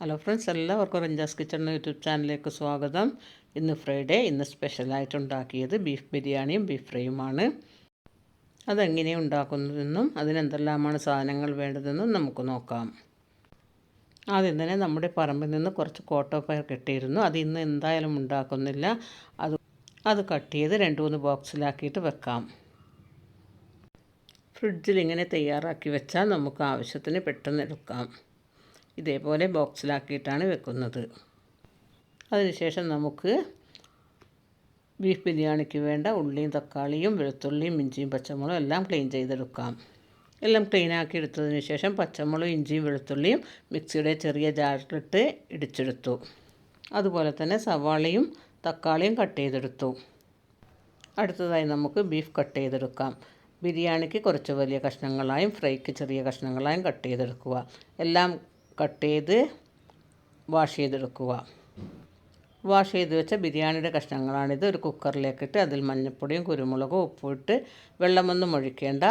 Hello friends എല്ലാവർക്കും റഞ്ചാസ് kitchen YouTube ചാനലിലേക്ക് സ്വാഗതം. ഇന്ന് ഫ്രൈഡേ ഇന്ന് സ്പെഷ്യലായിട്ട് ഉണ്ടാക്കിയത് ബീഫ് ബിരിയാണിയും ബീഫ് ഫ്രൈയുമാണ് അതെങ്ങനെയാണ് ഉണ്ടാക്കുന്നതെന്നും അതിനെന്തെല്ലാമാണ് സാധനങ്ങൾ വേണ്ടതെന്നും നമുക്ക് നോക്കാം. ആദ്യം തന്നെ നമ്മുടെ പറമ്പിൽ നിന്ന് കുറച്ച് കോട്ടോ പയർ കിട്ടിയിരുന്നു. അത് ഇന്ന് എന്തായാലും ഉണ്ടാക്കുന്നില്ല. അത് അത് കട്ട് ചെയ്ത് രണ്ട് മൂന്ന് ബോക്സിലാക്കിയിട്ട് വെക്കാം. ഫ്രിഡ്ജിൽ ഇങ്ങനെ തയ്യാറാക്കി വെച്ചാൽ നമുക്ക് ആവശ്യത്തിന് പെട്ടെന്ന് എടുക്കാം. ഇതേപോലെ ബോക്സിലാക്കിയിട്ടാണ് വെക്കുന്നത്. അതിനുശേഷം നമുക്ക് ബീഫ് ബിരിയാണിക്ക് വേണ്ട ഉള്ളിയും തക്കാളിയും വെളുത്തുള്ളിയും ഇഞ്ചിയും പച്ചമുളകും എല്ലാം ക്ലീൻ ചെയ്തെടുക്കാം. എല്ലാം ക്ലീൻ ആക്കി എടുത്തതിന് ശേഷം പച്ചമുളകും ഇഞ്ചിയും വെളുത്തുള്ളിയും മിക്സിയുടെ ചെറിയ ജാറിലിട്ട് ഇടിച്ചെടുത്തു. അതുപോലെ തന്നെ സവാളയും തക്കാളിയും കട്ട് ചെയ്തെടുത്തു. അടുത്തതായി നമുക്ക് ബീഫ് കട്ട് ചെയ്തെടുക്കാം. ബിരിയാണിക്ക് കുറച്ച് വലിയ കഷ്ണങ്ങളായും ഫ്രൈക്ക് ചെറിയ കഷ്ണങ്ങളായും കട്ട് ചെയ്തെടുക്കുക. എല്ലാം കട്ട് ചെയ്ത് വാഷ് ചെയ്തെടുക്കുക. വാഷ് ചെയ്ത് വെച്ച ബിരിയാണിയുടെ കഷ്ണങ്ങളാണിത്. ഒരു കുക്കറിലേക്കിട്ട് അതിൽ മഞ്ഞൾപ്പൊടിയും കുരുമുളകും ഉപ്പും ഇട്ട് വെള്ളമൊന്നും ഒഴിക്കേണ്ട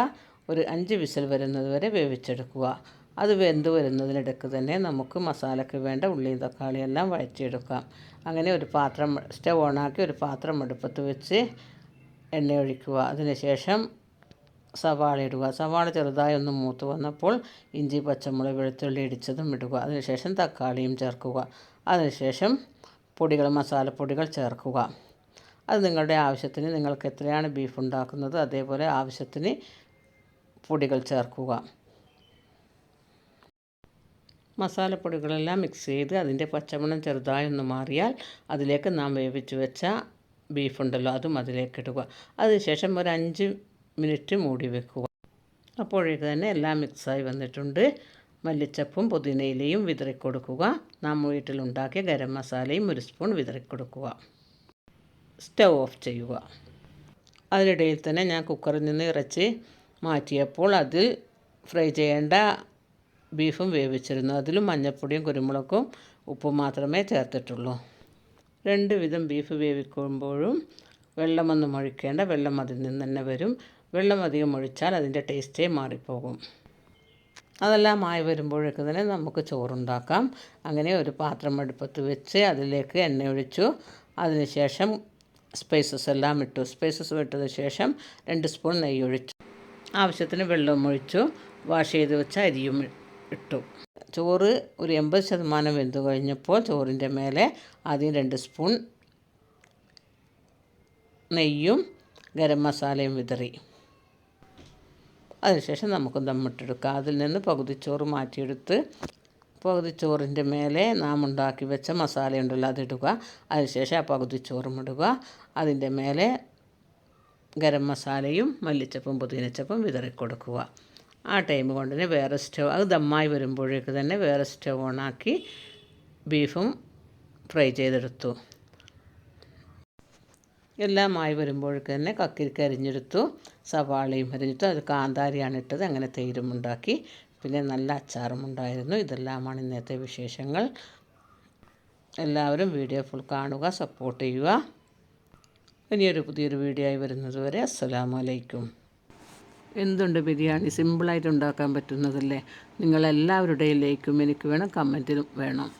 ഒരു അഞ്ച് വിസിൽ വരുന്നത് വരെ വേവിച്ചെടുക്കുക. അത് വെന്ത് വരുന്നതിനിടയ്ക്ക് തന്നെ നമുക്ക് മസാലയ്ക്ക് വേണ്ട ഉള്ളിയും തക്കാളിയെല്ലാം വഴറ്റിയെടുക്കാം. അങ്ങനെ ഒരു പാത്രം സ്റ്റവ് ഓണാക്കി ഒരു പാത്രം അടുപ്പത്ത് വെച്ച് എണ്ണ ഒഴിക്കുക. അതിനുശേഷം സവാള ഇടുക. സവാള ചെറുതായി ഒന്ന് മൂത്ത് വന്നപ്പോൾ ഇഞ്ചി പച്ചമുളക് വെളുത്തുള്ളി ഇടിച്ചതും ഇടുക. അതിനുശേഷം തക്കാളിയും ചേർക്കുക. അതിനുശേഷം പൊടികൾ മസാലപ്പൊടികൾ ചേർക്കുക. അത് നിങ്ങളുടെ ആവശ്യത്തിന് നിങ്ങൾക്ക് എത്രയാണ് ബീഫ് ഉണ്ടാക്കുന്നത് അതേപോലെ ആവശ്യത്തിന് പൊടികൾ ചേർക്കുക. മസാലപ്പൊടികളെല്ലാം മിക്സ് ചെയ്ത് അതിന്റെ പച്ചമണം ചെറുതായി ഒന്ന് മാറിയാൽ അതിലേക്ക് നാം വേവിച്ച് വെച്ച ബീഫുണ്ടല്ലോ അതും അതിലേക്ക് ഇടുക. അതിനുശേഷം ഒരു അഞ്ച് മിനിറ്റ് മൂടി വെക്കുക. അപ്പോഴേക്ക് തന്നെ എല്ലാം മിക്സായി വന്നിട്ടുണ്ട്. മല്ലിച്ചപ്പും പുതിനയിലയും വിതറിക്കൊടുക്കുക. നാം വീട്ടിലുണ്ടാക്കിയ ഗരം മസാലയും ഒരു സ്പൂൺ വിതറിക്കൊടുക്കുക. സ്റ്റൗ ഓഫ് ചെയ്യുക. അതിനിടയിൽ തന്നെ ഞാൻ കുക്കറിൽ നിന്ന് ഇറച്ചി മാറ്റിയപ്പോൾ അതിൽ ഫ്രൈ ചെയ്യേണ്ട ബീഫും വേവിച്ചിരുന്നു. അതിലും മഞ്ഞൾപ്പൊടിയും കുരുമുളകും ഉപ്പും മാത്രമേ ചേർത്തിട്ടുള്ളൂ. രണ്ട് വിധം ബീഫ് വേവിക്കുമ്പോഴും വെള്ളമൊന്നും ഒഴിക്കേണ്ട വെള്ളം അതിൽ നിന്ന് തന്നെ വരും. വെള്ളം അധികം ഒഴിച്ചാൽ അതിന്റെ ടേസ്റ്റേ മാറിപ്പോകും. അതെല്ലാം ആയി വരുമ്പോഴേക്ക് തന്നെ നമുക്ക് ചോറുണ്ടാക്കാം. അങ്ങനെ ഒരു പാത്രം അടുപ്പത്ത് വെച്ച് അതിലേക്ക് എണ്ണ ഒഴിച്ചു. അതിനുശേഷം സ്പൈസസ് എല്ലാം ഇട്ടു. സ്പൈസസ് ഇട്ടതിന് ശേഷം രണ്ട് സ്പൂൺ നെയ്യ് ഒഴിച്ചു. ആവശ്യത്തിന് വെള്ളവും ഒഴിച്ചു. വാഷ് ചെയ്ത് വെച്ച അരിയും ഇട്ടു. ചോറ് ഒരു എൺപത് ശതമാനം വെന്തു കഴിഞ്ഞപ്പോൾ ചോറിന്റെ മേലെ ആദ്യം രണ്ട് സ്പൂൺ നെയ്യും ഗരം മസാലയും വിതറി. അതിനുശേഷം നമുക്ക് ദമ്മിട്ടെടുക്കാം അതിൽ നിന്ന് പകുതിച്ചോറ് മാറ്റിയെടുത്ത് പകുതിച്ചോറിന്റെ മേലെ നാം ഉണ്ടാക്കി വെച്ച മസാല ഉണ്ടല്ലോ അതിടുക അതിനുശേഷം ആ പകുതിച്ചോറും ഇടുക. അതിന്റെ മേലെ ഗരം മസാലയും മല്ലിച്ചപ്പും പുതിനച്ചപ്പും വിതറിക്കൊടുക്കുക ആ ടൈം കൊണ്ട് തന്നെ വേറെ സ്റ്റവ് അത് ദമ്മായി വരുമ്പോഴേക്ക് തന്നെ വേറെ സ്റ്റവ് ഓണാക്കി ബീഫും ഫ്രൈ ചെയ്തെടുത്തു. എല്ലാം ആയി വരുമ്പോഴേക്ക് തന്നെ കക്കിരിക്ക അരിഞ്ഞെടുത്തു സവാളയും അരിഞ്ഞിട്ടു അത് കാന്താരിയാണ് ഇട്ടത് അങ്ങനെ തേരും ഉണ്ടാക്കി. പിന്നെ നല്ല അച്ചാറും ഉണ്ടായിരുന്നു. ഇതെല്ലാമാണ് ഇന്നത്തെ വിശേഷങ്ങൾ. എല്ലാവരും വീഡിയോ ഫുൾ കാണുക സപ്പോർട്ട് ചെയ്യുക. ഇനിയൊരു പുതിയൊരു വീഡിയോ ആയി വരുന്നത് വരെ അസ്സലാമലൈക്കും എന്തുണ്ട് ബിരിയാണി? സിമ്പിളായിട്ട് ഉണ്ടാക്കാൻ പറ്റുന്നതല്ലേ? നിങ്ങളെല്ലാവരുടെയും ലൈക്കും എനിക്ക് വേണം കമന്റിലും വേണം.